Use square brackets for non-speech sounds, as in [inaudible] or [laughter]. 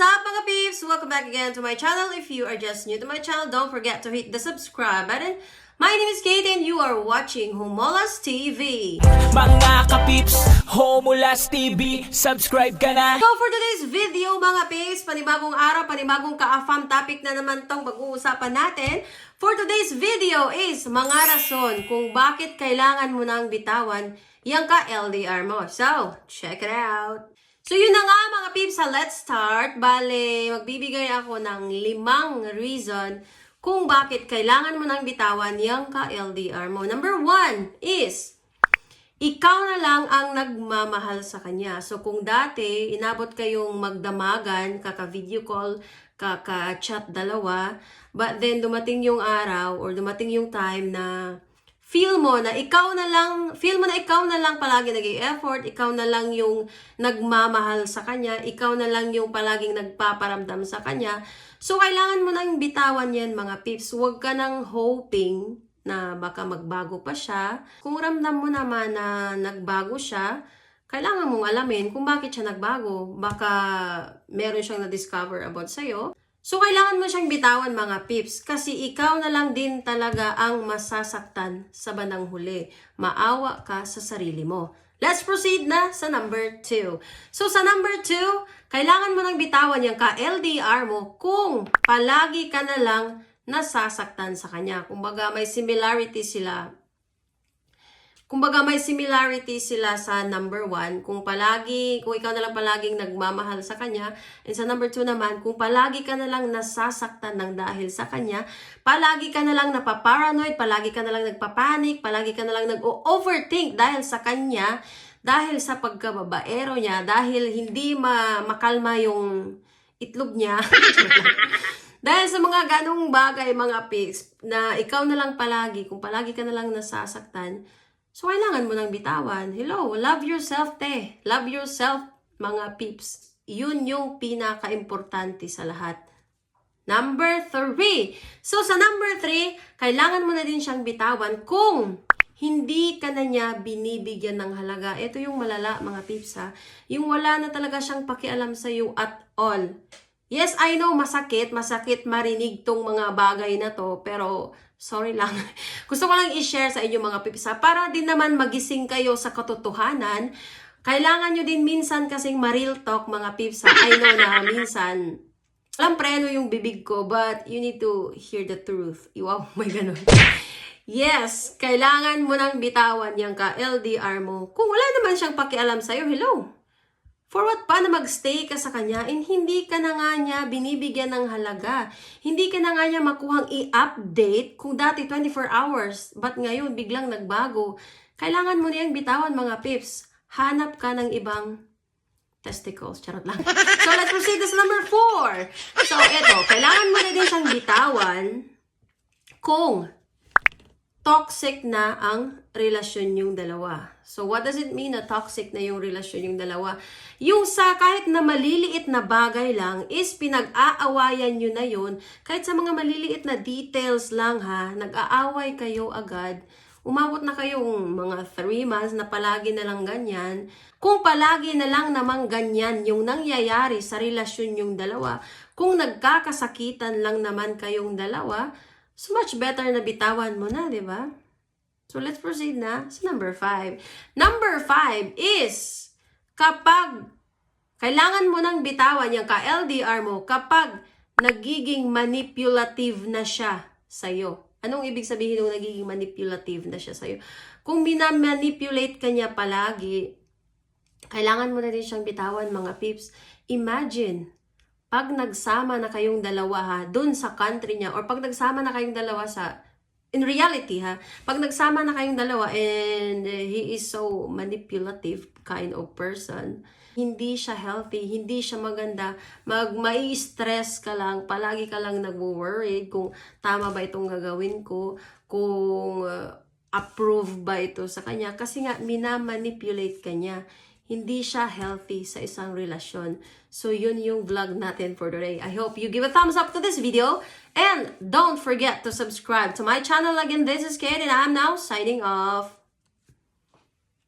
up mga peeps? Welcome back again to my channel. If you are just new to my channel, don't forget to hit the subscribe button. My name is Kate and you are watching Humolas TV. Mga kapips, Homulas TV, subscribe ka na So for today's video mga peeps, panibagong araw, panibagong ka-afam topic na naman tong pag-uusapan natin. For today's video is mga rason kung bakit kailangan mo nang bitawan yung ka-LDR mo. So, check it out. So yun na nga mga peeps, ha, let's start. Bale, magbibigay ako ng limang reason kung bakit kailangan mo nang bitawan yung ka-LDR mo. Number one is, ikaw na lang ang nagmamahal sa kanya. So kung dati, inabot kayong magdamagan, kaka-video call, kaka-chat dalawa, but then dumating yung araw or dumating yung time na feel mo na ikaw na lang, feel mo na ikaw na lang palagi nag effort ikaw na lang yung nagmamahal sa kanya, ikaw na lang yung palaging nagpaparamdam sa kanya. So, kailangan mo nang bitawan yan mga pips. Huwag ka nang hoping na baka magbago pa siya. Kung ramdam mo naman na nagbago siya, kailangan mong alamin kung bakit siya nagbago. Baka meron siyang na-discover about sa'yo. So, kailangan mo siyang bitawan mga pips kasi ikaw na lang din talaga ang masasaktan sa bandang huli. Maawa ka sa sarili mo. Let's proceed na sa number 2. So, sa number 2, kailangan mo nang bitawan yung ka-LDR mo kung palagi ka na lang nasasaktan sa kanya. Kumbaga, may similarity sila Kumbaga may similarity sila sa number one. Kung palagi, kung ikaw na lang palaging nagmamahal sa kanya. And sa number two naman, kung palagi ka na lang nasasaktan ng dahil sa kanya, palagi ka na lang napaparanoid, palagi ka na lang nagpapanik, palagi ka na lang nag-overthink dahil sa kanya, dahil sa pagkababaero niya, dahil hindi ma makalma yung itlog niya. [laughs] dahil sa mga ganong bagay, mga pigs, na ikaw na lang palagi, kung palagi ka na lang nasasaktan, So, kailangan mo nang bitawan. Hello, love yourself, te. Love yourself, mga peeps. Yun yung pinaka-importante sa lahat. Number three. So, sa number three, kailangan mo na din siyang bitawan kung hindi ka na niya binibigyan ng halaga. Ito yung malala, mga peeps, ha. Yung wala na talaga siyang pakialam sa iyo at all. Yes, I know, masakit. Masakit marinig tong mga bagay na to. Pero, sorry lang. [laughs] Gusto ko lang i-share sa inyo mga pipsa para din naman magising kayo sa katotohanan. Kailangan nyo din minsan kasing maril talk mga pipsa. I know na minsan, alam preno yung bibig ko, but you need to hear the truth. Wow, [laughs] may ganun. Yes, kailangan mo nang bitawan yung ka-LDR mo. Kung wala naman siyang pakialam sa'yo, hello. For what pa na magstay ka sa kanya and hindi ka na nga niya binibigyan ng halaga. Hindi ka na nga niya makuhang i-update kung dati 24 hours. But ngayon biglang nagbago. Kailangan mo niyang bitawan mga pips. Hanap ka ng ibang testicles. Charot lang. [laughs] So let's proceed to number 4. So eto, kailangan mo na din siyang bitawan kung toxic na ang relasyon yung dalawa. So, what does it mean na toxic na yung relasyon yung dalawa? Yung sa kahit na maliliit na bagay lang is pinag-aawayan nyo na yun. Kahit sa mga maliliit na details lang ha, nag-aaway kayo agad. Umabot na kayong mga 3 months na palagi na lang ganyan. Kung palagi na lang namang ganyan yung nangyayari sa relasyon yung dalawa, kung nagkakasakitan lang naman kayong dalawa, so much better na bitawan mo na, di ba? So let's proceed na sa number 5. Number 5 is kapag kailangan mo nang bitawan yung ka-LDR mo kapag nagiging manipulative na siya sa'yo. Anong ibig sabihin ng nagiging manipulative na siya sa'yo? Kung minamanipulate ka niya palagi, kailangan mo na din siyang bitawan mga pips. Imagine, pag nagsama na kayong dalawa ha, dun sa country niya, or pag nagsama na kayong dalawa sa, in reality ha, pag nagsama na kayong dalawa and he is so manipulative kind of person, hindi siya healthy, hindi siya maganda, mag mai-stress ka lang, palagi ka lang nagwo-worry kung tama ba itong gagawin ko, kung uh, approve ba ito sa kanya, kasi nga minamanipulate ka niya hindi siya healthy sa isang relasyon. So, yun yung vlog natin for today. I hope you give a thumbs up to this video. And don't forget to subscribe to my channel. Again, this is Kate and I'm now signing off.